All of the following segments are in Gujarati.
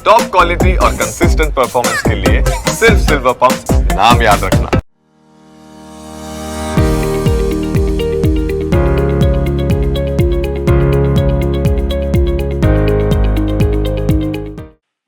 टॉप क्वालिटी और कंसिस्टेंट परफॉर्मेंस के लिए सिर्फ सिल्वर पंप नाम याद रखना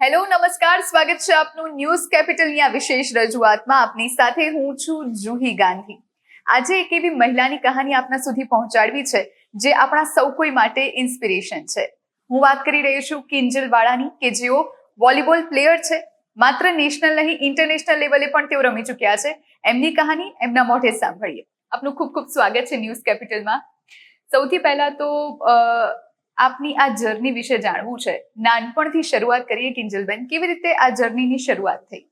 હેલો નમસ્કાર સ્વાગત છે આપનું ન્યૂઝ કેપિટલની આ વિશેષ રજૂઆતમાં આપની સાથે હું છું જુહી ગાંધી આજે એક એવી મહિલાની કહાની આપના સુધી પહોંચાડવી છે જે આપણા સૌ કોઈ માટે ઇન્સ્પિરેશન છે હું વાત કરી રહી છું કિંજલ વાળાની કે જેઓ વોલીબોલ પ્લેયર છે. માત્ર નેશનલ નહીં ઇન્ટરનેશનલ લેવલે પણ તેઓ રમી ચૂક્યા છે. એમની કહાની એમના મોઢે સાંભળીએ. આપનું ખૂબ ખૂબ સ્વાગત છે ન્યૂઝ કેપિટલમાં. સૌથી પહેલા તો આપની આ જર્ની વિશે જાણવું છે. નાનપણથી શરૂઆત કરીએ કિંજલબેન. કેવી રીતે આ જર્નીની શરૂઆત થઈ?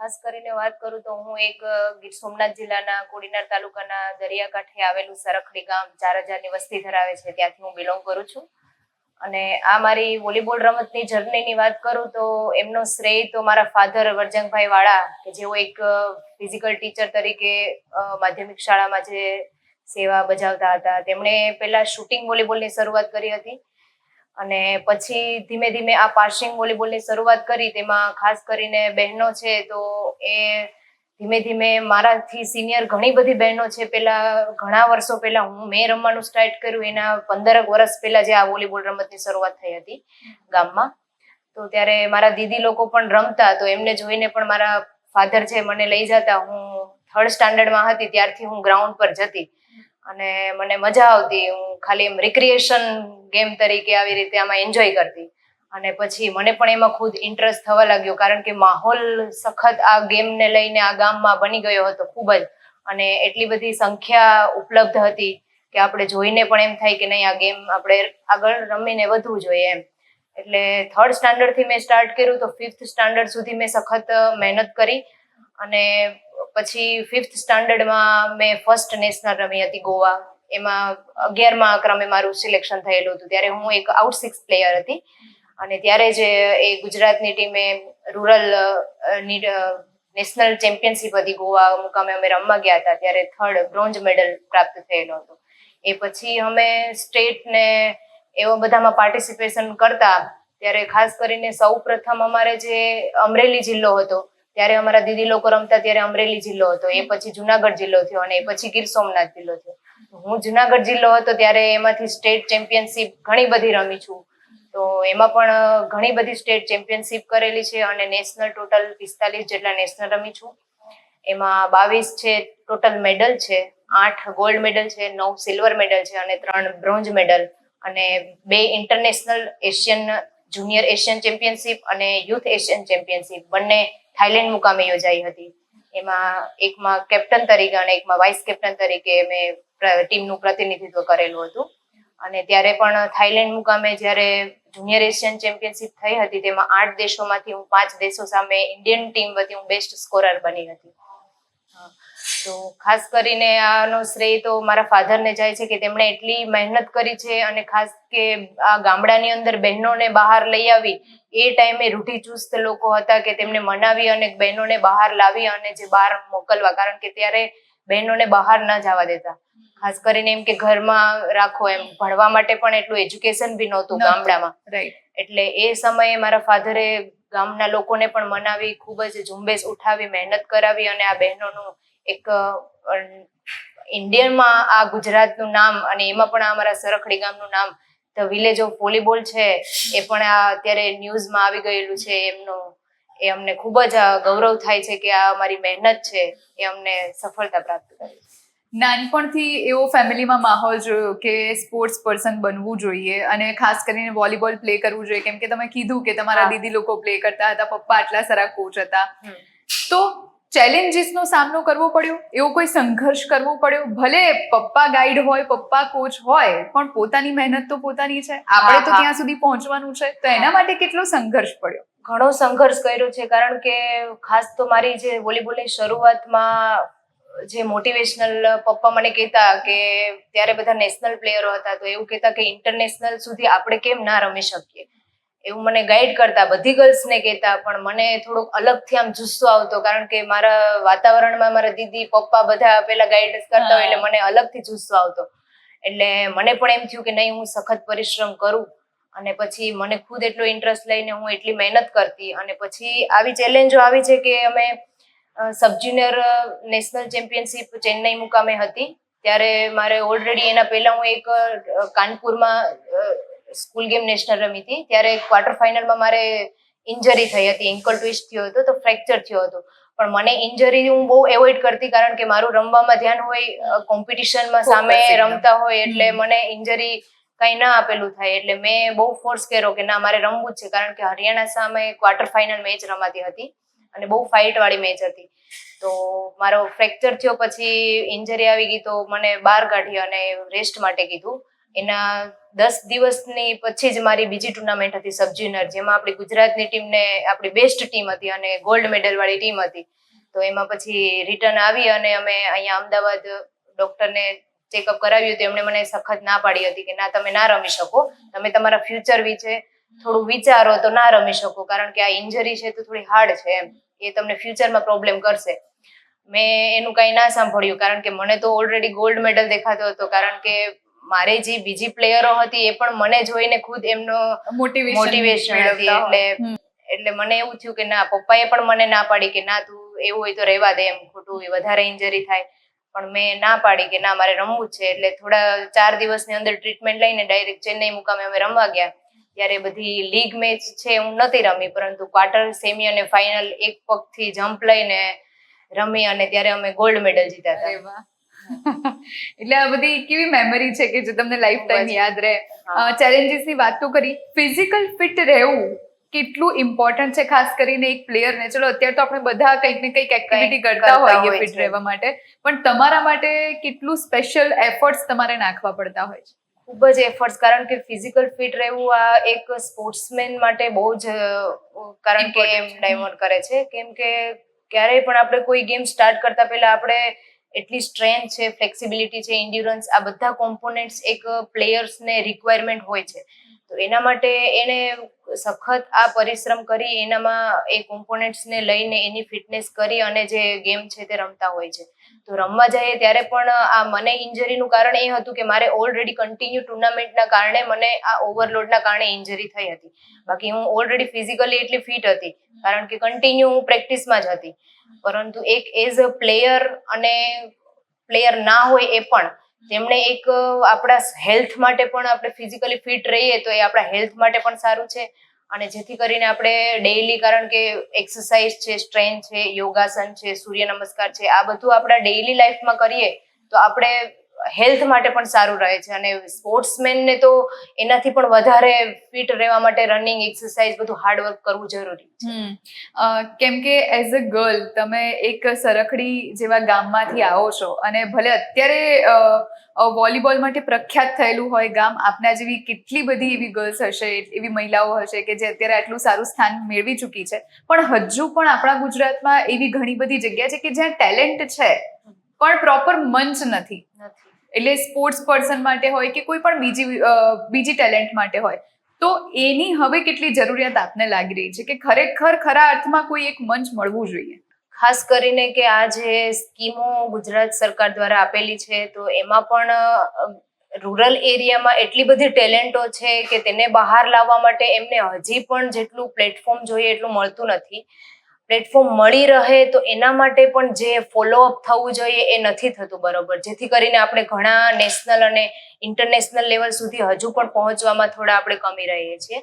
ખાસ કરીને વાત કરું તો હું એક ગીર સોમનાથ જિલ્લાના કોડીનાર તાલુકાના દરિયાકાંઠે આવેલું સરખડી ગામ ચાર હજારની વસ્તી ધરાવે છે. ત્યાંથી હું બિલોંગ કરું છું. અને આ મારી વોલીબોલ રમતની જર્નીની વાત કરું તો એમનો શ્રેય તો મારા ફાધર વરજંગભાઈ વાળા કે જેઓ એક ફિઝિકલ ટીચર તરીકે માધ્યમિક શાળામાં જે સેવા બજાવતા હતા. તેમણે પહેલા શૂટિંગ વોલીબોલની શરૂઆત કરી હતી અને પછી ધીમે ધીમે આ પાસિંગ વોલીબોલની શરૂઆત કરી. તેમાં ખાસ કરીને બહેનો છે તો એ ધીમે ધીમે મારાથી સિનિયર ઘણી બધી બહેનો છે. પેલા ઘણા વર્ષો પહેલા હું મેં રમવાનું સ્ટાર્ટ કર્યું. એના પંદરક વર્ષ પહેલા જે આ વોલીબોલ રમતની શરૂઆત થઈ હતી ગામમાં. તો ત્યારે મારા દીદી લોકો પણ રમતા. તો એમને જોઈને પણ મારા ફાધર છે મને લઈ જતા. હું થર્ડ સ્ટાન્ડર્ડમાં હતી. ત્યારથી હું ગ્રાઉન્ડ પર જતી અને મને મજા આવતી. હું ખાલી એમ રિક્રિએશન ગેમ તરીકે આવી રીતે આમાં એન્જોય કરતી. અને પછી મને પણ એમાં ખુદ ઇન્ટરેસ્ટ થવા લાગ્યો, કારણ કે માહોલ સખત આ ગેમને લઈને આ ગામમાં બની ગયો હતો ખૂબ જ. અને એટલી બધી સંખ્યા ઉપલબ્ધ હતી કે આપણે જોઈને પણ એમ થાય કે નહીં, આ ગેમ આપણે આગળ રમીને વધવું જોઈએ એમ. એટલે થર્ડ સ્ટાન્ડર્ડથી મેં સ્ટાર્ટ કર્યું તો ફિફ્થ સ્ટાન્ડર્ડ સુધી મેં સખત મહેનત કરી. અને પછી ફિફ્થ સ્ટાન્ડર્ડમાં મેં ફર્સ્ટ નેશનલ રમી હતી ગોવા. એમાં અગિયારમાં ક્રમે મારું સિલેક્શન થયેલું હતું. ત્યારે હું એક આઉટ સિક્સ પ્લેયર હતી. અને ત્યારે જ એ ગુજરાતની ટીમે રૂરલ નેશનલ ચેમ્પિયનશિપ હતી ગોવા મુકામે અમે રમવા ગયા હતા, ત્યારે થર્ડ બ્રોન્ઝ મેડલ પ્રાપ્ત થયેલો હતો. એ પછી અમે સ્ટેટને એવા બધામાં પાર્ટિસિપેશન કરતા, ત્યારે ખાસ કરીને સૌ પ્રથમ અમારે જે અમરેલી જિલ્લો હતો, ત્યારે અમારા દીદી લોકો રમતા ત્યારે અમરેલી જિલ્લો હતો, એ પછી જુનાગઢ જિલ્લો થયો અને એ પછી ગીર સોમનાથ જિલ્લો થયો. હું જુનાગઢ જિલ્લો હતો ત્યારે એમાંથી સ્ટેટ ચેમ્પિયનશિપ ઘણી બધી રમી છું. તો એમાં પણ ઘણી બધી સ્ટેટ ચેમ્પિયનશિપ કરેલી છે અને નેશનલ ટોટલ પિસ્તાલીસ જેટલા નેશનલ રમી છું. એમાં બાવીસ છે ટોટલ મેડલ છે, આઠ ગોલ્ડ મેડલ છે, નવ સિલ્વર મેડલ છે અને ત્રણ બ્રોન્ઝ મેડલ અને બે international Asian, junior Asian championship અને યુથ એશિયન ચેમ્પિયનશિપ. બંને થાઇલેન્ડ મુકામે યોજાઈ હતી. એમાં એકમાં કેપ્ટન તરીકે અને એકમાં વાઇસ કેપ્ટન તરીકે મેં ટીમનું પ્રતિનિધિત્વ કરેલું હતું. અને ત્યારે પણ થાઇલેન્ડ મુકામે જ્યારે જુનિયર એશિયન ચેમ્પિયનશિપ થઈ હતી. તેમાં આઠ દેશોમાંથી હું પાંચ દેશો સામે ઇન્ડિયન ટીમ વતી હું બેસ્ટ સ્કોરર બની હતી. તો ખાસ કરીને આનો શ્રેય તો મારા ફાધરને જાય છે કે તેમણે એટલી મહેનત કરી છે અને ખાસ કે આ ગામડાની અંદર બહેનોને બહાર લઈ આવી. એ ટાઈમે રૂઢિચુસ્ત લોકો હતા કે તેમને મનાવી અને બહેનોને બહાર લાવી અને જે બહાર મોકલવા. કારણ કે ત્યારે બહેનોને બહાર ન જવા દેતા. ખાસ કરીને એમ કે ઘરમાં રાખો એમ. ભણવા માટે પણ એટલું એજ્યુકેશન બી નહોતું. ગામડામાં. રાઈટ એટલે એ સમયે મારા ફાધરે ગામના લોકોને પણ મનાવી ખૂબ જ ઝુંબેશ ઉઠાવી મહેનત કરાવી અને આ બહેનોનું એક ઇન્ડિયનમાં આ ગુજરાતનું નામ અને એમાં પણ આ અમારા સરખડી ગામનું નામ ધ વિલેજ ઓફ વોલીબોલ છે. એ પણ આ અત્યારે ન્યૂઝમાં આવી ગયેલું છે. એમનું એ અમને ખૂબ જ ગૌરવ થાય છે કે આ અમારી મહેનત છે. એ અમને સફળતા પ્રાપ્ત કરી. નાનપણથી એવો ફેમિલીમાં માહોલ જોયો કે સ્પોર્ટ્સ પર્સન બનવું જોઈએ અને ખાસ કરીને વોલીબોલ પ્લે કરવું જોઈએ. કેમ કે તમે કીધું કે તમારા દીદી લોકો પ્લે કરતા હતા પપ્પા આટલા સારા કોચ હતા. તો ચેલેન્જીસનો સામનો કરવો પડ્યો? એવો કોઈ સંઘર્ષ કરવો પડ્યો? ભલે પપ્પા ગાઈડ હોય પપ્પા કોચ હોય પણ પોતાની મહેનત તો પોતાની છે. આપણે તો ત્યાં સુધી પહોંચવાનું છે. તો એના માટે કેટલો સંઘર્ષ પડ્યો? ઘણો સંઘર્ષ કર્યો છે કારણ કે ખાસ તો મારી જે વોલીબોલની શરૂઆતમાં જે મોટિવેશનલ પપ્પા મને કહેતા કે ત્યારે બધા નેશનલ પ્લેયરો હતા તો એવું કહેતા કે ઇન્ટરનેશનલ સુધી આપણે કેમ ના રમી શકીએ? એવું મને ગાઈડ કરતા બધી ગર્લ્સને કહેતા પણ મને થોડોક અલગથી આમ જુસ્સો આવતો કારણ કે મારા વાતાવરણમાં મારા દીદી પપ્પા બધા પેલા ગાઈડન્સ કરતા હોય એટલે મને અલગથી જુસ્સો આવતો. એટલે મને પણ એમ થયું કે નહીં હું સખત પરિશ્રમ કરું અને પછી મને ખુદ એટલો ઇન્ટરેસ્ટ લઈને હું એટલી મહેનત કરતી અને પછી આવી ચેલેન્જો આવી છે કે અમે sub junior national championship Chennai મુકામે હતી. ત્યારે મારે ઓલરેડી એના પહેલા હું એક કાનપુરમાં સ્કૂલ ગેમ નેશનલ રમી હતી. ત્યારે ક્વાર્ટર ફાઇનલમાં મારે ઇન્જરી થઈ હતી એન્કલ ટ્વિસ્ટ થયો હતો તો ફ્રેક્ચર થયો હતો. પણ મને ઇન્જરી હું બહુ એવોઇડ કરતી કારણ કે મારું રમવામાં ધ્યાન હોય કોમ્પિટિશનમાં સામે રમતા હોય એટલે મને ઇન્જરી કઈ ના આપેલું થાય. એટલે મેં બહુ ફોર્સ કર્યો કે ના મારે રમવું જ છે. કારણ કે હરિયાણા સામે ક્વાર્ટર ફાઇનલ મેચ રમાતી હતી. અને બહુ ફાઇટ વાળી મેચ હતી. તો મારો ફ્રેક્ચર થયો પછી ઇન્જરી આવી ગઈ તો મને બહાર કાઢી અને રેસ્ટ માટે કીધું. એના દસ દિવસની પછી જ મારી બીજી ટુર્નામેન્ટ હતી સબ જેમાં આપણી ગુજરાતની ટીમને આપણી બેસ્ટ ટીમ હતી અને ગોલ્ડ મેડલ વાળી ટીમ હતી. તો એમાં પછી રિટર્ન આવી અને અમે અહીંયા અમદાવાદ ડોક્ટરને ચેકઅપ કરાવ્યું તો એમણે મને સખત ના પાડી હતી કે ના, તમે ના રમી શકો. તમે તમારા ફ્યુચર વિશે થોડું વિચારો તો ના રમી શકો. કારણ કે આ ઇન્જરી છે તો થોડી હાર્ડ છે એમ. એ તમને ફ્યુચરમાં પ્રોબ્લેમ કરશે. મેં એનું કાંઈ ના સાંભળ્યું કારણ કે મને તો ઓલરેડી ગોલ્ડ મેડલ દેખાતો હતો કારણ કે મારે જે બીજી પ્લેયરો હતી એ પણ મને જોઈને ખુદ એમનો મોટિવેશન હતી. એટલે એટલે મને એવું થયું કે ના પપ્પાએ પણ મને ના પાડી કે ના તું એવું હોય તો રહેવા દે એમ ખોટું એ વધારે ઇન્જરી થાય. પણ મેં ના પાડી કે ના મારે રમવું છે. એટલે થોડા ચાર દિવસની અંદર ટ્રીટમેન્ટ લઈને ડાયરેક્ટ ચેન્નઈ મુકામે અમે રમવા ગયા. ત્યારે બધી લીગ મેચ છે હું નથી રમી પરંતુ ક્વાર્ટર સેમી અને ફાઇનલ એક પગથી જમ્પ લઈને રમી અને ત્યારે અમે ગોલ્ડ મેડલ જીત્યા હતા. એટલે આ બધી કેવી મેમરી છે કે જે તમને લાઈફ ટાઈમ યાદ રહે. ચેલેન્જીસની વાત તો કરી. ફિઝિકલ ફિટ રહેવું કેટલું ઇમ્પોર્ટન્ટ છે ખાસ કરીને એક પ્લેયર ને. ચલો અત્યારે તો આપણે બધા કંઈક ને કંઈક એક્ટિવિટી કરતા હોઈએ ફિટ રહેવા માટે. પણ તમારા માટે કેટલું સ્પેશિયલ એફર્ટ્સ તમારે નાખવા પડતા હોય છે? ખૂબ જ એફર્ટ્સ કારણ કે ફિઝિકલ ફિટ રહેવું આ એક સ્પોર્ટ્સમેન માટે બહુ જ કારણ કે એમ ડાયમોન્ડ કરે છે. કેમ કે ક્યારેય પણ આપણે કોઈ ગેમ સ્ટાર્ટ કરતા પહેલા આપણે એટલી સ્ટ્રેન્થ છે ફ્લેક્સિબિલિટી છે ઇન્ડ્યુરન્સ આ બધા કોમ્પોનેન્ટ્સ એક પ્લેયર્સને રિક્વાયરમેન્ટ હોય છે. તો એના માટે એને સખત આ પરિશ્રમ કરી એનામાં એ કોમ્પોનેન્ટ્સને લઈને એની ફિટનેસ કરી અને જે ગેમ છે તે રમતા હોય છે. તો રમવા જઈએ ત્યારે પણ આ મને ઇન્જરીનું કારણ એ હતું કે મારે ઓલરેડી કન્ટિન્યુ ટુર્નામેન્ટના કારણે મને આ ઓવરલોડના કારણે ઇન્જરી થઈ હતી. બાકી હું ઓલરેડી ફિઝિકલી એટલી ફિટ હતી, કારણ કે કન્ટિન્યુ હું પ્રેક્ટિસમાં જ હતી. પરંતુ એક એઝ અ પ્લેયર અને પ્લેયર ના હોય એ પણ, તેમણે એક આપણા હેલ્થ માટે પણ આપણે ફિઝિકલી ફિટ રહીએ તો એ આપણા હેલ્થ માટે પણ સારું છે. અને જેથી કરીને આપણે ડેઈલી કારણ કે એક્સરસાઇઝ છે સ્ટ્રેન્થ છે, યોગાસન છે, સૂર્ય નમસ્કાર છે, આ બધું આપણા ડેઈલી લાઈફમાં કરીએ તો આપણે હેલ્થ માટે પણ સારું રહે છે અને સ્પોર્ટ્સમેનને તો એનાથી પણ વધારે ફિટ રહેવા માટે રનિંગ એક્સરસાઇઝ બધું હાર્ડવર્ક કરવું જરૂરી છે. કેમ કે એઝ અ ગર્લ તમે એક સરખડી જેવા ગામમાંથી આવો છો અને ભલે અત્યારે વોલીબોલ માટે પ્રખ્યાત થયેલું હોય ગામ આપના જેવી કેટલી બધી એવી ગર્લ્સ હશે એવી મહિલાઓ હશે કે જે અત્યારે આટલું સારું સ્થાન મેળવી ચૂકી છે. પણ હજુ પણ આપણા ગુજરાતમાં એવી ઘણી બધી જગ્યા છે કે જ્યાં ટેલેન્ટ છે પણ પ્રોપર મંચ નથી. એટલે સ્પોર્ટ્સ પર્સન માટે હોય કે કોઈ પણ બીજી બીજી ટેલેન્ટ માટે હોય. તો એની હવે કેટલી જરૂરિયાત આપને લાગી રહી છે કે ખરેખર ખરા અર્થમાં કોઈ એક મંચ મળવું જોઈએ? ખાસ કરીને કે આ જે સ્કીમો ગુજરાત સરકાર દ્વારા આપેલી છે, તો એમાં પણ રૂરલ એરિયામાં એટલી બધી ટેલેન્ટો છે કે તેને બહાર લાવવા માટે એમને હજી પણ જેટલું પ્લેટફોર્મ જોઈએ એટલું મળતું નથી. પ્લેટફોર્મ મળી રહે તો એના માટે પણ જે ફોલોઅપ થવું જોઈએ એ નથી થતું બરોબર. જેથી કરીને આપણે ઘણા નેશનલ અને ઇન્ટરનેશનલ લેવલ સુધી હજુ પણ પહોંચવામાં થોડા આપણે કમી રહીએ છીએ.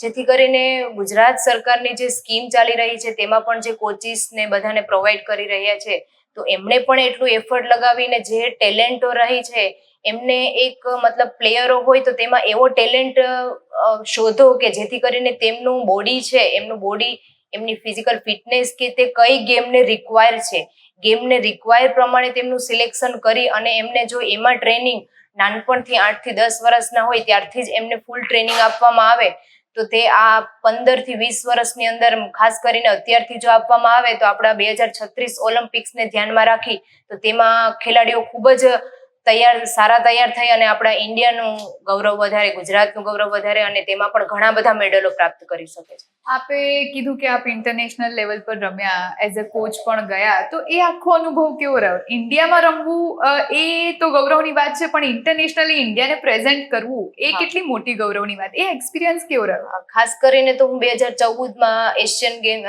જેથી કરીને ગુજરાત સરકારની જે સ્કીમ ચાલી રહી છે તેમાં પણ જે કોચિસને બધાને પ્રોવાઈડ કરી રહ્યા છે, તો એમણે પણ એટલું એફર્ટ લગાવીને જે ટેલેન્ટો રહી છે, એમને એક મતલબ પ્લેયરો હોય તો તેમાં એવો ટેલેન્ટ શોધો કે જેથી કરીને તેમનું બોડી છે, એમનું બોડી એમની ફિઝિકલ ફિટનેસ કે તે કઈ ગેમને રિક્વાયર છે? ગેમને રિક્વાયર પ્રમાણે તેમનું સિલેક્શન કરી અને એમને જો એમાં ટ્રેનિંગ નાનપણથી આઠથી દસ વર્ષના હોય ત્યારથી જ એમને ફૂલ ટ્રેનિંગ આપવામાં આવે, તો તે આ પંદરથી વીસ વર્ષની અંદર ખાસ કરીને અત્યારથી જો આપવામાં આવે તો આપણા બે હજાર છત્રીસ ઓલિમ્પિક્સને ધ્યાનમાં રાખી, તો તેમાં ખેલાડીઓ ખૂબ જ તૈયાર સારા તૈયાર થઈ અને આપણા ઇન્ડિયાનું ગૌરવ વધારે ગુજરાતનું ગૌરવ વધારે અને તેમાં પણ ઘણા બધા મેડલો પ્રાપ્ત કરી શકે છે. આપે કીધું કે આપ ઇન્ટરનેશનલ લેવલ પર રમ્યા એઝ અ કોચ પણ ગયા. તો એ આખો અનુભવ કેવો રહ્યો? ઇન્ડિયામાં રમવું એ તો ગૌરવની વાત છે પણ ઇન્ટરનેશનલી ઇન્ડિયાને પ્રેઝન્ટ કરવું એ કેટલી મોટી ગૌરવની વાત? એ એક્સપિરિયન્સ કેવો રહ્યો? ખાસ કરીને તો હું બે હજાર ચૌદમાં એશિયન ગેમ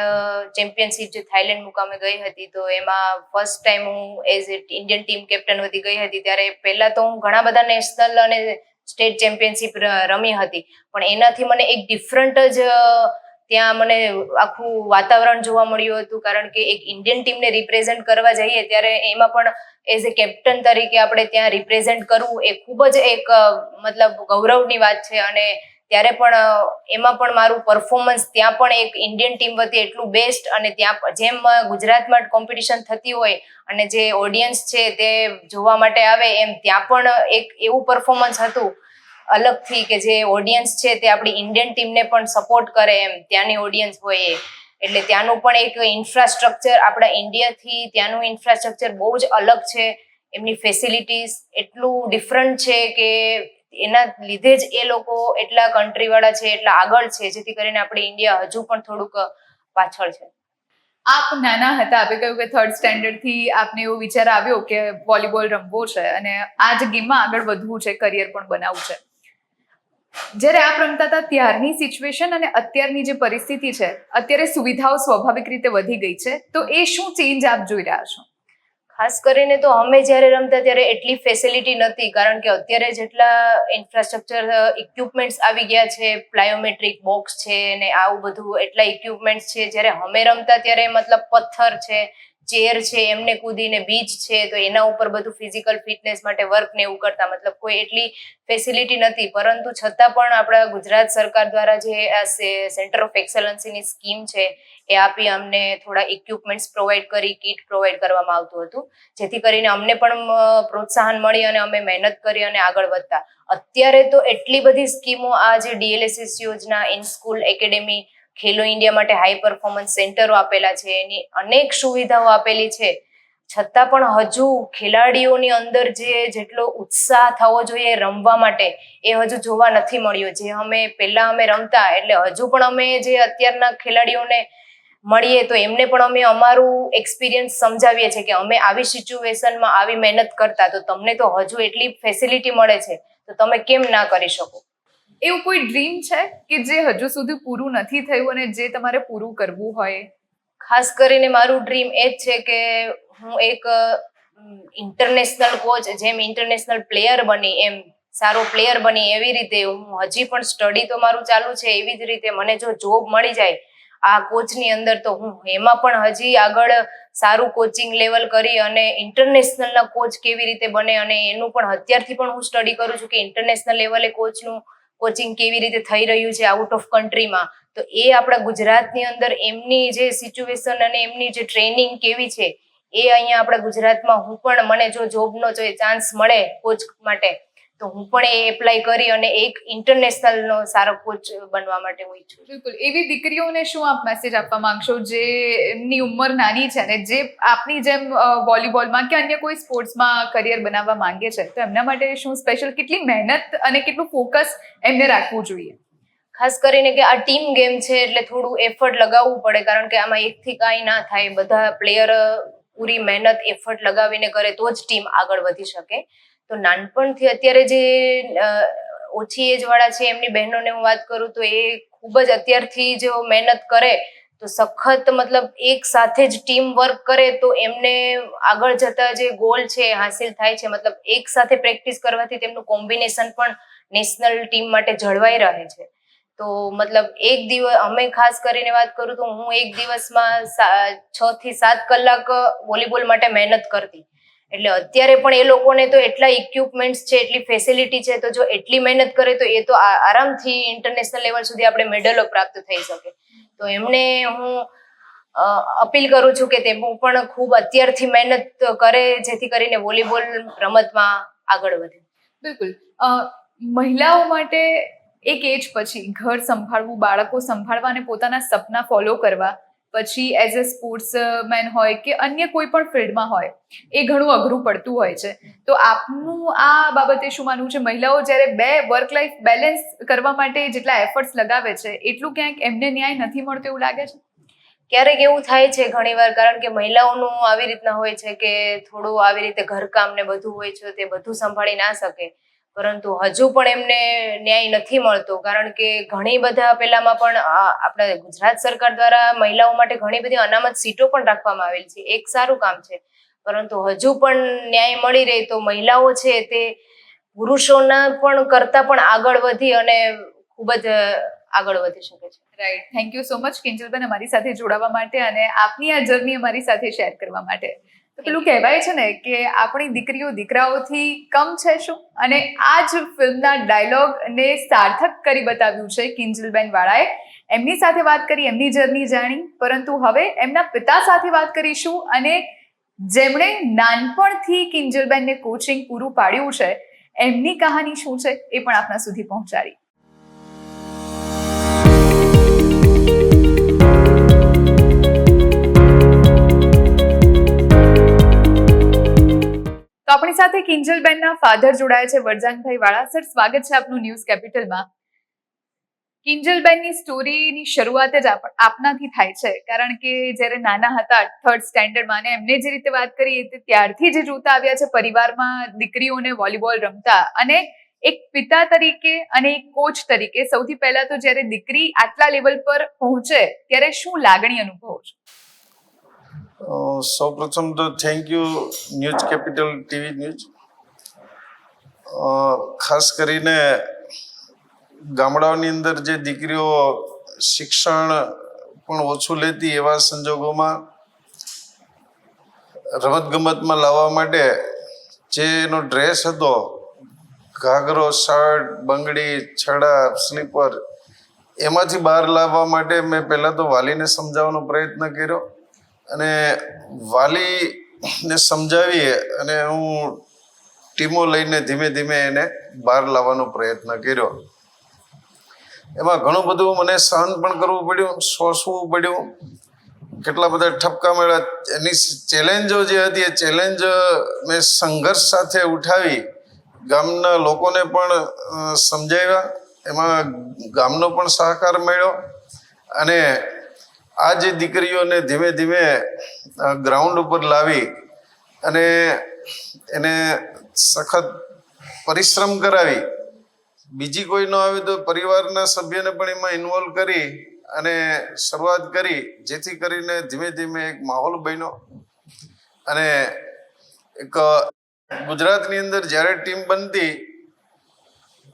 ચેમ્પિયનશિપ જે થાઇલેન્ડ મુકામે ગઈ હતી તો એમાં ફર્સ્ટ ટાઈમ હું as a Indian team captain વધી ગઈ હતી ત્યારે પહેલા તો હું ઘણા બધા નેશનલ અને સ્ટેટ ચેમ્પિયનશિપ રમી હતી. પણ એનાથી મને એક ડિફરન્ટ જ ત્યાં મને આખું વાતાવરણ જોવા મળ્યું હતું. કારણ કે એક ઇન્ડિયન ટીમને રિપ્રેઝેન્ટ કરવા જઈએ ત્યારે એમાં પણ એઝ એ કેપ્ટન તરીકે આપણે ત્યાં રિપ્રેઝેન્ટ કરવું એ ખૂબ જ એક મતલબ ગૌરવની વાત છે. અને ત્યારે પણ એમાં પણ મારું પરફોર્મન્સ ત્યાં પણ એક ઇન્ડિયન ટીમ વતી એટલું બેસ્ટ અને ત્યાં જેમ ગુજરાતમાં કોમ્પિટિશન થતી હોય અને જે ઓડિયન્સ છે તે જોવા માટે આવે એમ, ત્યાં પણ એક એવું પરફોર્મન્સ હતું અલગથી કે જે ઓડિયન્સ છે તે આપણી ઇન્ડિયન ટીમને પણ સપોર્ટ કરે એમ, ત્યાંની ઓડિયન્સ હોય એ. એટલે ત્યાંનું પણ એક ઇન્ફ્રાસ્ટ્રક્ચર આપણા ઇન્ડિયાથી ત્યાંનું ઇન્ફ્રાસ્ટ્રક્ચર બહુ જ અલગ છે. એમની ફેસિલિટીઝ એટલું ડિફરન્ટ છે કે એના લીધે જ એ લોકો એટલા કન્ટ્રી વાળા છે, એટલા આગળ છે, જેથી કરીને આપણે ઇન્ડિયા હજુ પણ થોડુંક પાછળ છે. આપ નાના હતા, આપે કહ્યું કે થર્ડ સ્ટેન્ડર્ડથી આપને એવો વિચાર આવ્યો કે વોલીબોલ રમવો છે અને આ જ ગેમમાં આગળ વધવું છે કરિયર પણ બનાવવું છે. જ્યારે આપ રમતા હતા, ત્યારની સિચ્યુએશન અને અત્યારની જે પરિસ્થિતિ છે, અત્યારે સુવિધાઓ સ્વાભાવિક રીતે વધી ગઈ છે, તો એ શું ચેન્જ આપ જોઈ રહ્યા છો? ખાસ કરીને તો અમે જ્યારે રમતા ત્યારે એટલી ફેસિલિટી નથી કારણ કે અત્યારે જેટલા ઇન્ફ્રાસ્ટ્રક્ચર ઇક્વિપમેન્ટ્સ આવી ગયા છે પ્લાયોમેટ્રિક બોક્સ છે ને આવું બધું, એટલા ઇક્વિપમેન્ટ્સ છે, જ્યારે અમે રમતા ત્યારે મતલબ પથ્થર છે ચેર છે, એમને કૂદીને બીચ છે, તો એના ઉપર બધું ફિઝિકલ ફિટનેસ માટે વર્ક ને એવું કરતા. મતલબ કોઈ એટલી ફેસિલિટી નથી. પરંતુ છતાં પણ આપણા ગુજરાત સરકાર દ્વારા જે આ સેન્ટર ઓફ એક્સલન્સીની સ્કીમ છે, એ આપી અમને થોડા ઇક્વિપમેન્ટ્સ પ્રોવાઈડ કરી કીટ પ્રોવાઈડ કરવામાં આવતું હતું. જેથી કરીને અમને પણ પ્રોત્સાહન મળી અને અમે મહેનત કરી અને આગળ વધતા. અત્યારે તો એટલી બધી સ્કીમો આ જે ડીએલએસએસ યોજના in school academy Khelo India માટે હાઈ પરફોર્મન્સ સેન્ટરો આપેલા છે. એની અનેક સુવિધાઓ આપેલી છે. છતાં પણ હજુ ખેલાડીઓની અંદર જે જેટલો ઉત્સાહ થવો જોઈએ રમવા માટે, એ હજુ જોવા નથી મળ્યો. જે અમે પહેલા અમે રમતા, એટલે હજુ પણ અમે જે અત્યારના ખેલાડીઓને મળીએ, તો એમને પણ અમે અમારું એક્સપિરિયન્સ સમજાવીએ છીએ કે અમે આવી સિચ્યુએશનમાં આવી મહેનત કરતા. તો તમને તો હજુ એટલી ફેસિલિટી મળે છે. તો તમે કેમ ના કરી શકો? એવું કોઈ ડ્રીમ છે કે જે હજુ સુધી પૂરું નથી થયું અને જે તમારે પૂરું કરવું હોય? ખાસ કરીને મારું ડ્રીમ એ જ છે કે હું એક ઇન્ટરનેશનલ કોચ જેમ ઇન્ટરનેશનલ પ્લેયર બની, એમ સારો પ્લેયર બની એવી રીતે હું હજી પણ સ્ટડી તો મારું ચાલુ છે, એવી જ રીતે મને જો જોબ મળી જાય, આ કોચની અંદર તો હું એમાં પણ હજી આગળ સારું કોચિંગ લેવલ કરી અને ઇન્ટરનેશનલના કોચ કેવી રીતે બને અને એનું પણ અત્યારથી પણ હું સ્ટડી કરું છું કે ઇન્ટરનેશનલ લેવલે કોચનું કોચિંગ કેવી રીતે થઈ રહ્યું છે આઉટ ઓફ કન્ટ્રીમાં તો એ આપણા ગુજરાતની અંદર એમની જે સિચ્યુએશન અને એમની જે ટ્રેનિંગ કેવી છે, એ અહીંયા આપણા ગુજરાતમાં હું પણ, મને જો જોબનો જો ચાન્સ મળે કોચ માટે તો હું પણ એ એપ્લાય કરી અને એક ઇન્ટરનેશનલનો સારો કોચ બનવા માટે હું ઈચ્છું બિલકુલ. એવી દીકરીઓને શું આપ મેસેજ આપવા માંગશો? જે એમની ઉંમર નાની છે ને જે આપની જેમ વોલીબોલમાં કે અન્ય કોઈ સ્પોર્ટ્સમાં કરિયર બનાવવા માંગે છે તો એમના માટે શું સ્પેશિયલ કેટલી મહેનત અને કેટલું ફોકસ એમને રાખવું જોઈએ? ખાસ કરીને કે આ ટીમ ગેમ છે એટલે થોડું એફર્ટ લગાવવું પડે કારણ કે આમાં એકથી કાંઈ ના થાય. બધા પ્લેયર પૂરી મહેનત એફર્ટ લગાવીને કરે તો જ ટીમ આગળ વધી શકે. તો નાનપણથી અત્યારે જે ઓછી એજ વાળા છે, એમની બહેનોને હું વાત કરું તો એ ખૂબ જ અત્યારથી જો મહેનત કરે, તો સખત મતલબ એક સાથે જ ટીમ વર્ક કરે તો એમને આગળ જતા જે ગોલ છે હાસિલ થાય છે. મતલબ એક સાથે પ્રેક્ટિસ કરવાથી તેમનું કોમ્બિનેશન પણ નેશનલ ટીમ માટે જળવાઈ રહે છે. તો મતલબ એક દિવસ, અમે ખાસ કરીને વાત કરું તો હું એક દિવસમાં છ થી સાત કલાક વોલીબોલ માટે મહેનત કરતી. એટલે અત્યારે પણ એ લોકોને તો એટલા ઇક્વિપમેન્ટ્સ છે, એટલી ફેસિલિટી છે, તો જો એટલી મહેનત કરે તો એ તો આરામથી ઇન્ટરનેશનલ લેવલ સુધી આપણે મેડલો પ્રાપ્ત થઈ શકે. તો એમને હું અપીલ કરું છું કે તે પણ ખૂબ અત્યારથી મહેનત કરે, જેથી કરીને વોલીબોલ રમતમાં આગળ વધે. બિલકુલ. મહિલાઓ માટે એક એજ પછી, ઘર સંભાળવું, બાળકો સંભાળવા અને પોતાના સપના ફોલો કરવા પછી એઝ અ સ્પોર્ટ્સમેન હોય કે અન્ય કોઈ પણ ફિલ્ડમાં હોય, એ ઘણું અઘરું પડતું હોય છે. તો આપનું આ બાબતે શું માનવું છે? મહિલાઓ જ્યારે બે વર્ક લાઈફ બેલેન્સ કરવા માટે જેટલા એફર્ટ્સ લગાવે છે, એટલું ક્યાંક એમને ન્યાય નથી મળતો એવું લાગે છે? ક્યારેક એવું થાય છે ઘણીવાર કારણ કે મહિલાઓનું આવી રીતના હોય છે કે થોડું આવી રીતે ઘરકામ ને બધું હોય છે તે બધું સંભાળી ના શકે. પરંતુ હજુ પણ એમને ન્યાય નથી મળતો, કારણ કે ઘણી બધા પેલામાં પણ આપણા ગુજરાત સરકાર દ્વારા મહિલાઓ માટે ઘણી બધી અનામત સીટો પણ રાખવામાં આવેલી છે. એક સારું કામ છે. પરંતુ હજુ પણ ન્યાય મળી રહે તો મહિલાઓ છે તે પુરુષોના પણ કરતા પણ આગળ વધી અને ખૂબ જ આગળ વધી શકે છે. Right thank you so much Kinjalben, અમારી સાથે જોડાવા માટે અને આપની આ જર્ની અમારી સાથે શેર કરવા માટે. પેલું કહેવાય છે ને કે આપણી દીકરીઓ દીકરાઓથી કમ છે શું? અને આ જ ફિલ્મના ડાયલોગને સાર્થક કરી બતાવ્યું છે કિંજલબેન વાળાએ. એમની સાથે વાત કરી, એમની જર્ની જાણી, પરંતુ હવે એમના પિતા સાથે વાત કરીશું અને જેમણે નાનપણથી કિંજલબેનને કોચિંગ પૂરું પાડ્યું છે, એમની કહાની શું છે એ પણ આપણા સુધી પહોંચાડી. સાથે કિંજલબેનના ફાધર જોડાયા છે વરજાનભાઈ વાળા સર, સ્વાગત છે આપનું ન્યૂઝ કેપિટલમાં. કિંજલબેનની સ્ટોરીની શરૂઆત જ આપનાથી થાય છે. કારણ કે જ્યારે નાના હતા થર્ડ સ્ટેન્ડર્ડમાં ને એમને જે રીતે વાત કરી એ ત્યારથી જે જોતા આવ્યા છે. પરિવારમાં દીકરીઓને વોલીબોલ રમતા અને એક પિતા તરીકે અને એક કોચ તરીકે સૌથી પહેલા તો જ્યારે દીકરી આટલા લેવલ પર પહોંચે, ત્યારે શું લાગણી અનુભવો છો? સૌપ્રથમ તો thank you news capital TV news. ખાસ કરીને ગામડાઓની અંદર જે દીકરીઓ શિક્ષણ પણ ઓછું લેતી એવા સંજોગોમાં રમતગમતમાં લાવવા માટે જે એનો ડ્રેસ હતો, ઘાઘરો શર્ટ બંગડી, છડા સ્લીપર એમાંથી બહાર લાવવા માટે મેં પહેલાં તો વાલીને સમજાવવાનો પ્રયત્ન કર્યો. અને વાલીને સમજાવી અને હું ટીમો લઈને ધીમે ધીમે એને બહાર લાવવાનો પ્રયત્ન કર્યો. એમાં ઘણું બધું મને સહન પણ કરવું પડ્યું સોસવું પડ્યું. કેટલા બધા ઠપકા મળ્યા. એની ચેલેન્જો જે હતી, એ ચેલેન્જ મેં સંઘર્ષ સાથે ઉઠાવી. ગામના લોકોને પણ સમજાવ્યા. એમાં ગામનો પણ સહકાર મળ્યો. અને આ જે દીકરીઓને ધીમે ધીમે ગ્રાઉન્ડ ઉપર લાવી અને એને સખત પરિશ્રમ કરાવી, બીજી કોઈ ન આવે તો પરિવારના સભ્યને પણ એમાં ઇન્વોલ્વ કરી અને શરૂઆત કરી, જેથી કરીને ધીમે ધીમે એક માહોલ બન્યો. અને એક ગુજરાતની અંદર જ્યારે ટીમ બનતી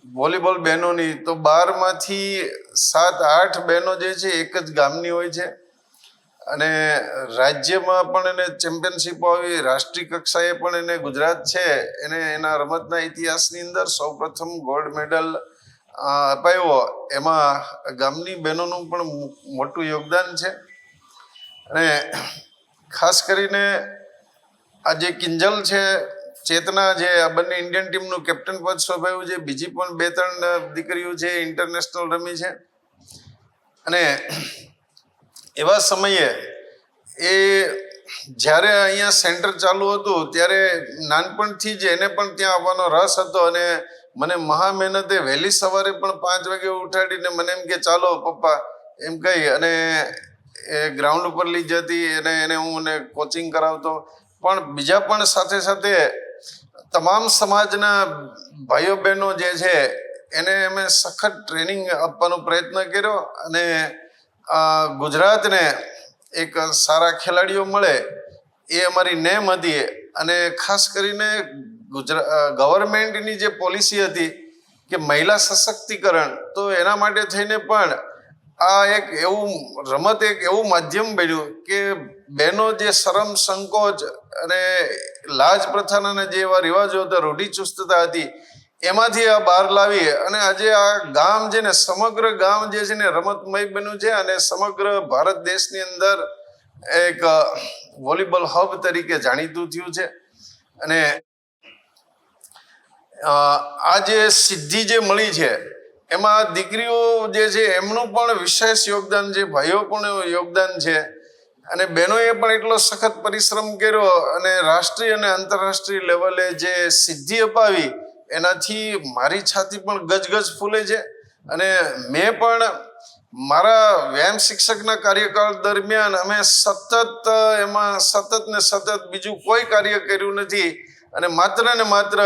વોલીબોલ બહેનોની તો બારમાંથી સાત, આઠ બહેનો જે છે એક જ ગામની હોય છે. અને રાજ્યમાં પણ એને ચેમ્પિયનશિપો આવી, રાષ્ટ્રીય કક્ષાએ પણ એને ગુજરાત છે. એને એના રમતના ઇતિહાસની અંદર સૌપ્રથમ ગોલ્ડ મેડલ અપાયો. એમાં ગામની બહેનોનું પણ મોટું યોગદાન છે. અને ખાસ કરીને આ જે કિંજલ છે ચેતના જે આ બંને ઇન્ડિયન ટીમનું કેપ્ટન પદ શોભાયું છે, બીજી પણ બે ત્રણ દીકરીઓ છે ઇન્ટરનેશનલ રમી છે. અને એવા સમયે એ જ્યારે અહીંયા સેન્ટર ચાલુ હતું, ત્યારે નાનપણથી જ એને પણ ત્યાં આવવાનો રસ હતો અને મને મહા મહેનતે વહેલી સવારે પણ પાંચ વાગે ઉઠાડીને મને એમ કે, ચાલો પપ્પા, એમ કહી અને એ ગ્રાઉન્ડ ઉપર લઈ જતી અને એને હું એને કોચિંગ કરાવતો. પણ બીજા પણ સાથે સાથે તમામ સમાજના ભાઈઓ બહેનો જે છે, એને અમે સખત ટ્રેનિંગ આપવાનો પ્રયત્ન કર્યો અને ગુજરાતને એક સારા ખેલાડીઓ મળે એ અમારી નેમ હતી. અને ખાસ કરીને ગુજરાત ગવર્મેન્ટની જે પોલિસી હતી કે મહિલા સશક્તિકરણ, તો એના માટે થઈને પણ આ એક એવું રમત, એક એવું માધ્યમ બન્યું કે બહેનો જે શરમ, સંકોચ અને લાજ પ્રથાના જે એવા રિવાજો હતા રૂઢિચુસ્તતા હતી, એમાંથી આ બહાર લાવી અને આજે આ ગામ છે ને, સમગ્ર ગામ જે છે ને, રમતમય બન્યું છે અને સમગ્ર ભારત દેશની અંદર એક વોલીબોલ હબ તરીકે જાણીતું થયું છે. અને આ જે સિદ્ધિ જે મળી છે, એમાં દીકરીઓ જે છે, એમનું પણ વિશેષ યોગદાન છે, ભાઈઓ પણ યોગદાન છે. અને બહેનોએ પણ એટલો સખત પરિશ્રમ કર્યો અને રાષ્ટ્રીય અને આંતરરાષ્ટ્રીય લેવલે જે સિદ્ધિ અપાવી, એનાથી મારી છાતી પણ ગજગજ ફૂલે છે. અને મેં પણ મારા વ્યાયામ શિક્ષકના કાર્યકાળ દરમિયાન અમે સતત, એમાં સતત ને સતત બીજું કોઈ કાર્ય કર્યું નથી. અને માત્ર ને માત્ર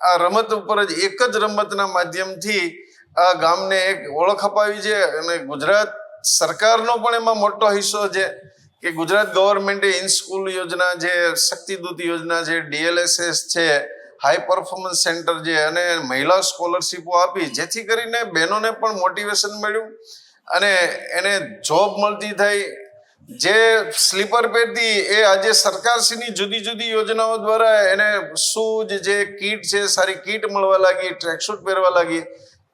આ રમત ઉપર જ એક જ રમતના માધ્યમથી આ ગામને એક ઓળખ અપાવી છે. અને ગુજરાત સરકારનો પણ એમાં મોટો હિસ્સો છે. કે ગુજરાત ગવર્મેન્ટે ઇન સ્કૂલ યોજના જે શક્તિદૂત યોજના છે ડીએલએસએસ છે, હાઈ પરફોર્મન્સ સેન્ટર છે અને મહિલા સ્કોલરશીપો આપી, જેથી કરીને બહેનોને પણ મોટિવેશન મળ્યું અને એને જોબ મળતી થઈ. જે સ્લીપર પહેરતી એ આજે સરકારશ્રીની જુદી જુદી યોજનાઓ દ્વારા એને શૂઝ જે, કીટ છે, સારી કીટ મળવા લાગી ટ્રેકસૂટ પહેરવા લાગી.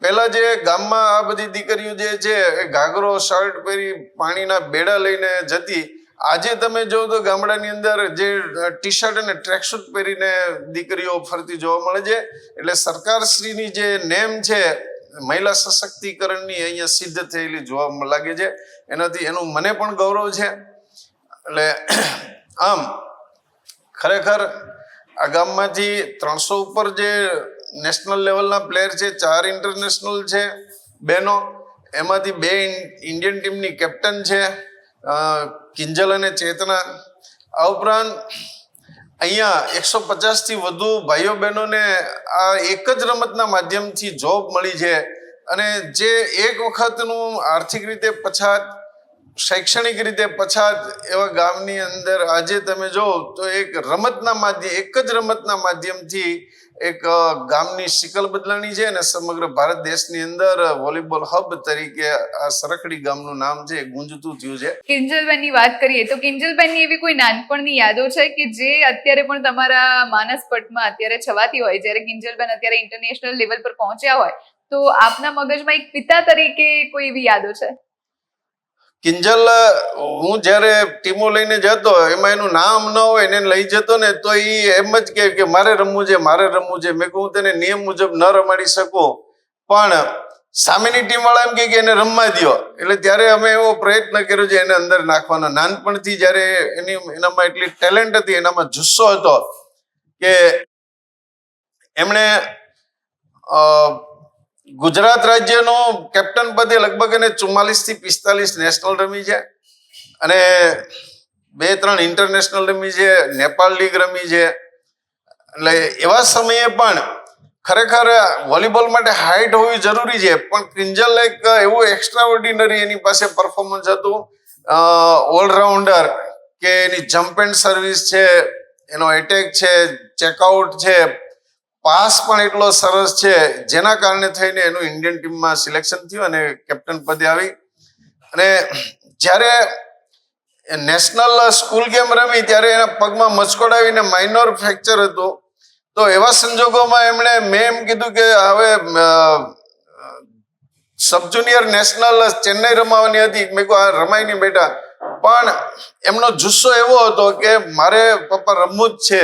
પહેલા જે ગામમાં આ બધી દીકરીઓ જે છે, એ ઘાઘરો, શર્ટ પહેરી પાણીના બેડા લઈને જતી આજે તમે જો તો ગામડાની અંદર જે ટી શર્ટ અને ટ્રેકસૂટ પહેરીને દીકરીઓ ફરતી જોવા મળે છે, એટલે સરકારશ્રીની જે નેમ છે, મહિલા સશક્તિકરણની અહીંયા સિદ્ધ થયેલી જોવા લાગે છે. એનાથી એનું મને પણ ગૌરવ છે. એટલે, આમ, ખરેખર આ ગામમાંથી ત્રણસો ઉપર જે નેશનલ લેવલના પ્લેયર છે, ચાર ઇન્ટરનેશનલ છે, બેનો, એમાંથી બે ઇન્ડિયન ટીમની કેપ્ટન છે કિંજલ અને ચેતના, આ ઉપરાંત અહીંયા એકસો પચાસથી વધુ ભાઈઓ બહેનોને આ એક જ રમતના માધ્યમથી જોબ મળી છે. અને જે એક વખતનું આર્થિક રીતે પછાત, શૈક્ષણિક રીતે પછાત એવા ગામની અંદર આજે તમે જો તો એક રમતના માધ્યમ એક જ રમતના માધ્યમથી એક ગામની શિકલ બદલાણી છે અને સમગ્ર ભારત દેશની અંદર વોલીબોલ હબ તરીકે આ સરખડી ગામનું નામ છે ગુંજતું થયું છે. કિંજલબેનની વાત કરીએ તો કિંજલબેનની એવી કોઈ નાનપણની યાદો છે કે જે અત્યારે પણ તમારા માનસ પટમાં અત્યારે છવાતી હોય? જ્યારે કિંજલબેન અત્યારે ઇન્ટરનેશનલ લેવલ પર પહોંચ્યા હોય, તો આપના મગજમાં એક પિતા તરીકે કોઈ એવી યાદો છે? કિંજલ, હું જ્યારે ટીમો લઈને જતો, એમાં એનું નામ ન હોય એને લઈ જતો ને, તો એ એમ જ કે કે મારે રમવું છે, મારે રમવું છે. મેં કહું, હું તેને નિયમ મુજબ ન રમાડી શકું, પણ સામેની ટીમ વાળા એમ કહે કે એને રમવા દ્યો. એટલે ત્યારે અમે એવો પ્રયત્ન કર્યો છે એને અંદર નાખવાનો. નાનપણથી જ્યારે એની, એનામાં એટલી ટેલેન્ટ હતી, એનામાં જુસ્સો હતો કે એમણે ગુજરાત રાજ્યનો કેપ્ટન પદે લગભગ એને ચુમ્માલીસથી પિસ્તાલીસ નેશનલ રમી છે. અને બે ત્રણ ઇન્ટરનેશનલ રમી છે, નેપાળ લીગ રમી છે. એટલે એવા સમયે પણ ખરેખર વોલીબોલ માટે હાઇટ હોવી જરૂરી છે, પણ કિંજલ એક એવું એક્સ્ટ્રા ઓર્ડિનરી એની પાસે પરફોર્મન્સ હતું. ઓલરાઉન્ડર કે એની જમ્પ એન્ડ સર્વિસ છે, એનો એટેક છે ચેકઆઉટ છે પાસ પણ એટલો સરસ છે, જેના કારણે થઈને એનું ઇન્ડિયન ટીમમાં સિલેક્શન થયું અને કેપ્ટન પદે આવી. અને જ્યારે નેશનલ સ્કૂલ ગેમ રમી, ત્યારે એના પગમાં મચકોડાવીને માઇનોર ફ્રેક્ચર હતું. તો એવા સંજોગોમાં એમણે મેં એમ કીધું કે હવે સબ જુનિયર નેશનલ ચેન્નઈ રમાવાની હતી. મેં કહું આ રમાય નહીં બેટા. પણ એમનો જુસ્સો એવો હતો કે મારે પપ્પા રમવું જ છે.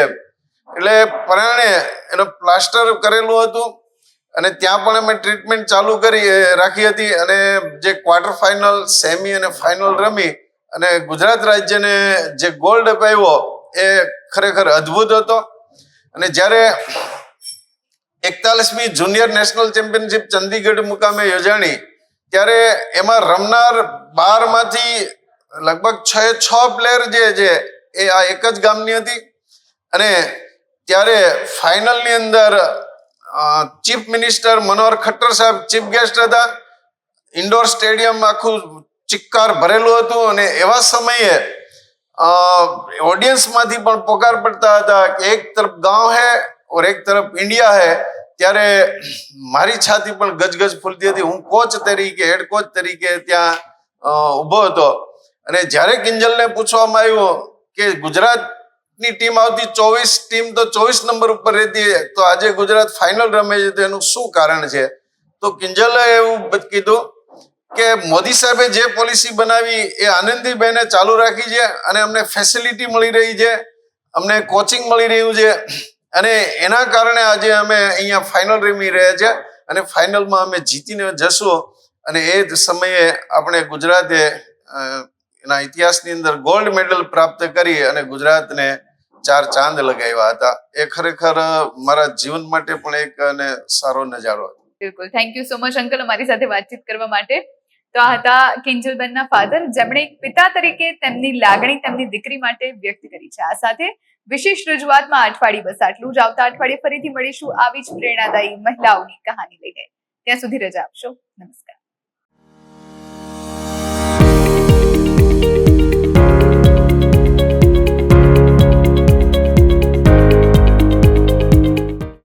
એટલે પરાણે એનો પ્લાસ્ટર કરેલું હતું અને ત્યાં પણ અમે ટ્રીટમેન્ટ ચાલુ કરી રાખી હતી અને જે ક્વાર્ટર ફાઇનલ, સેમી અને ફાઇનલ રમી અને ગુજરાત રાજ્યને જે ગોલ્ડ અપાવ્યો એ ખરેખર અદ્ભુત હતો. અને જ્યારે એકતાલીસમી જુનિયર નેશનલ ચેમ્પિયનશિપ ચંદીગઢ મુકામે યોજાણી, ત્યારે એમાં રમનાર બારમાંથી લગભગ છ છ પ્લેયર જે છે, એ આ એક જ ગામની હતી. અને ત્યારે ફાઇનલની અંદર ચીફ મિનિસ્ટર મનોહર ખટ્ટર સાહેબ ચીફ ગેસ્ટ હતા. ઇન્ડોર સ્ટેડિયમ આખું ચિક્કાર ભરેલું હતું અને એવા સમયે ઓડિયન્સમાંથી પણ પોકાર પડતા હતા કે એક તરફ ગાંવ હે ઓર એક તરફ ઇન્ડિયા હે, ત્યારે મારી છાતી પણ ગજગજ ફૂલતી હતી. હું કોચ તરીકે, હેડ કોચ તરીકે ત્યાં ઊભો હતો. અને જ્યારે કિંજલને પૂછવામાં આવ્યું કે ગુજરાતની ટીમ આવતી ચોવીસ ટીમ તો ચોવીસ નંબર ઉપર રહેતી તો આજે ગુજરાત ફાઇનલ રમે છે તો એનું શું કારણ છે? તો કિંજલે એવું કીધું કે મોદી સાહેબે જે પોલિસી બનાવી એ આનંદીબેને ચાલુ રાખી છે અને અમને ફેસિલિટી મળી રહી છે, અમને કોચિંગ મળી રહ્યું છે અને એના કારણે આજે અમે અહીંયા ફાઇનલ રમી રહ્યા છે અને ફાઇનલમાં અમે જીતીને જશું અને એ જ સમયે આપણે ગુજરાતે એના ઇતિહાસની અંદર ગોલ્ડ મેડલ પ્રાપ્ત કરી અને ગુજરાતને ચાર ચાંદ લગાવ્યા હતા. એ ખરેખર મારા જીવન માટે પણ એક, અને સારો નજારો હતો. બિલકુલ. Thank you so much uncle અમારી સાથે વાતચીત કરવા માટે. તો આ હતા કિંજલબેનના ફાધર જેમણે એક પિતા તરીકે તેમની લાગણી, તેમની દીકરી માટે વ્યક્ત કરી છે. આ સાથે વિશેષ રજૂઆતમાં અઠવાડિયે બસ. આટલું જ આવતા અઠવાડિયે ફરીથી મળીશું આવી જ પ્રેરણાદાયી મહિલાઓની કહાની લઈને. ત્યાં સુધી રજા આપશો. નમસ્કાર.